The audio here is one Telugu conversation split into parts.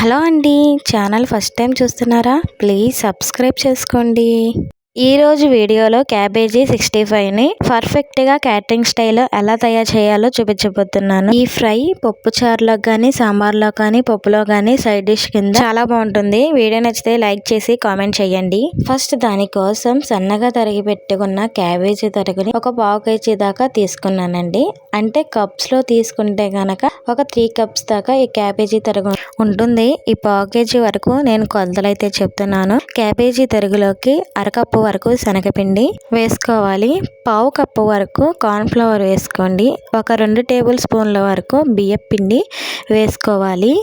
హలో అండి. ఛానల్ ఫస్ట్ టైం చూస్తున్నారా? ప్లీజ్ సబ్స్క్రైబ్ చేసుకోండి. ఈరోజు వీడియోలో క్యాబేజీ సిక్స్టీ ఫైవ్ని పర్ఫెక్ట్గా క్యాటరింగ్ స్టైల్లో ఎలా తయారు చేయాలో చూపించబోతున్నాను. ఈ ఫ్రై పప్పుచారులో కానీ సాంబార్లో కానీ పప్పులో కానీ సైడ్ డిష్ కింద చాలా బాగుంటుంది. వీడియో నచ్చితే లైక్ చేసి కామెంట్ చేయండి. ఫస్ట్ దానికోసం సన్నగా తరిగి పెట్టుకున్న క్యాబేజీ తరుగుని ఒక పావు కేజీ దాకా తీసుకున్నానండి. అంటే కప్స్లో తీసుకుంటే కనుక ఒక త్రీ కప్స్ దాకా ఈ క్యాబేజీ తరుగు ఉంటుంది. ఈ పావు కేజీ వరకు నేను కొలతలైతే చెప్తున్నాను. క్యాబేజీ తరుగులోకి అరకప్పు వరకు శనగపిండి వేసుకోవాలి. పావు కప్పు వరకు కార్న్ఫ్లవర్ వేసుకోండి. ఒక రెండు టేబుల్ స్పూన్ల వరకు బియ్యం పిండి వేసుకోవాలి.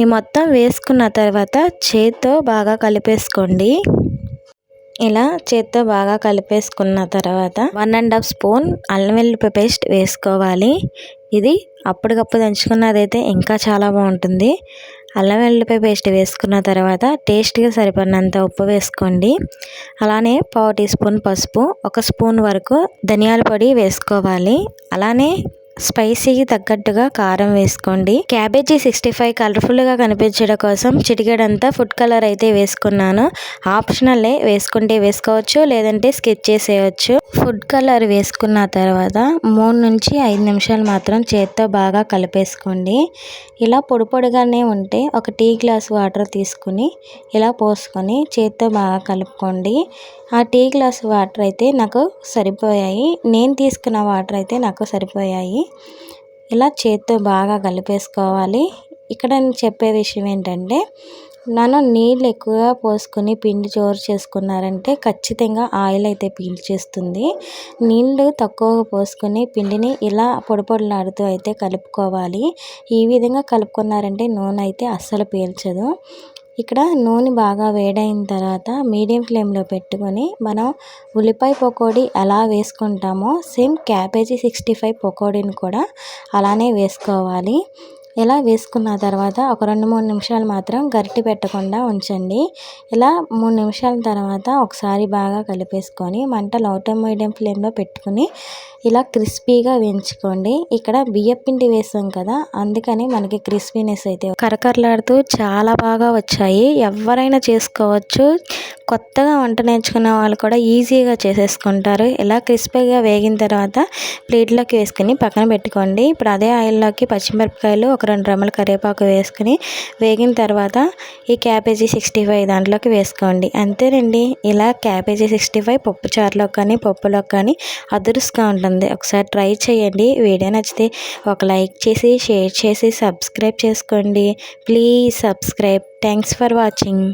ఈ మొత్తం వేసుకున్న తర్వాత చేత్తో బాగా కలిపేసుకోండి. ఇలా చేత్తో బాగా కలిపేసుకున్న తర్వాత వన్ అండ్ హాఫ్ స్పూన్ అల్లం వెల్లుల్లి పేస్ట్ వేసుకోవాలి. ఇది అప్పటికప్పుడు దంచుకున్నదైతే ఇంకా చాలా బాగుంటుంది. అల్లం వెల్లుల్లిపాయ పేస్ట్ వేసుకున్న తర్వాత టేస్ట్గా సరిపడినంత ఉప్పు వేసుకోండి. అలానే పావు టీ స్పూన్ పసుపు ఒక స్పూన్ వరకు ధనియాల పొడి వేసుకోవాలి. అలానే స్పైసీకి తగ్గట్టుగా కారం వేసుకోండి. క్యాబేజీ సిక్స్టీ ఫైవ్ కలర్ఫుల్గా కనిపించడం కోసం చిటికెడంతా ఫుడ్ కలర్ అయితే వేసుకున్నాను. ఆప్షనల్లే వేసుకుంటే వేసుకోవచ్చు లేదంటే స్కెచ్ చేసేయచ్చు. ఫుడ్ కలర్ వేసుకున్న తర్వాత మూడు నుంచి ఐదు నిమిషాలు మాత్రం చేత్తో బాగా కలిపేసుకోండి. ఇలా పొడి పొడిగానే ఉంటే ఒక టీ గ్లాస్ వాటర్ తీసుకుని ఇలా పోసుకొని చేత్తో బాగా కలుపుకోండి. ఆ టీ గ్లాస్ వాటర్ అయితే నాకు సరిపోయాయి. నేను తీసుకున్న వాటర్ అయితే నాకు సరిపోయాయి. ఇలా చేత్తో బాగా కలిపేసుకోవాలి. ఇక్కడ నేను చెప్పే విషయం ఏంటంటే నన్ను నీళ్ళు ఎక్కువగా పోసుకొని పిండి చోరు చేసుకున్నారంటే ఖచ్చితంగా ఆయిల్ అయితే పీల్చేస్తుంది. నీళ్ళు తక్కువగా పోసుకొని పిండిని ఇలా పొడిపొడిలాడుతూ అయితే కలుపుకోవాలి. ఈ విధంగా కలుపుకున్నారంటే నూనె అయితే అస్సలు పీల్చదు. ఇక్కడ నూనె బాగా వేడైన తర్వాత మీడియం ఫ్లేమ్లో పెట్టుకొని మనం ఉల్లిపాయ పకోడీ ఎలా వేసుకుంటామో సేమ్ క్యాబేజీ సిక్స్టీ ఫైవ్ పకోడీని కూడా అలానే వేసుకోవాలి. ఇలా వేసుకున్న తర్వాత ఒక రెండు మూడు నిమిషాలు మాత్రం గరిటె పెట్టకుండా ఉంచండి. ఇలా మూడు నిమిషాల తర్వాత ఒకసారి బాగా కలిపేసుకొని మంట లో టు మీడియం ఫ్లేమ్లో పెట్టుకుని ఇలా క్రిస్పీగా వేయించుకోండి. ఇక్కడ బియ్యపిండి వేసాం కదా అందుకని మనకి క్రిస్పీనెస్ అయితే కరకరలాడుతూ చాలా బాగా వచ్చాయి. ఎవరైనా చేసుకోవచ్చు. కొత్తగా వంట నేర్చుకున్న వాళ్ళు కూడా ఈజీగా చేసేసుకుంటారు. ఇలా క్రిస్పీగా వేగిన తర్వాత ప్లేట్లోకి వేసుకుని పక్కన పెట్టుకోండి. ఇప్పుడు అదే ఆయిల్లోకి పచ్చిమిరపకాయలు ఒక రెండు రెమ్మల కరివేపాకు వేసుకుని వేగిన తర్వాత ఈ క్యాబేజీ సిక్స్టీ ఫైవ్ దాంట్లోకి వేసుకోండి. అంతేనండి. ఇలా క్యాబేజీ సిక్స్టీ ఫైవ్ పప్పు చారులో కానీ పప్పులో కానీ అదురుసుగా ఉంటుంది. ఒకసారి ట్రై చేయండి. వీడియో నచ్చితే ఒక లైక్ చేసి షేర్ చేసి సబ్స్క్రైబ్ చేసుకోండి. Please subscribe. Thanks for watching.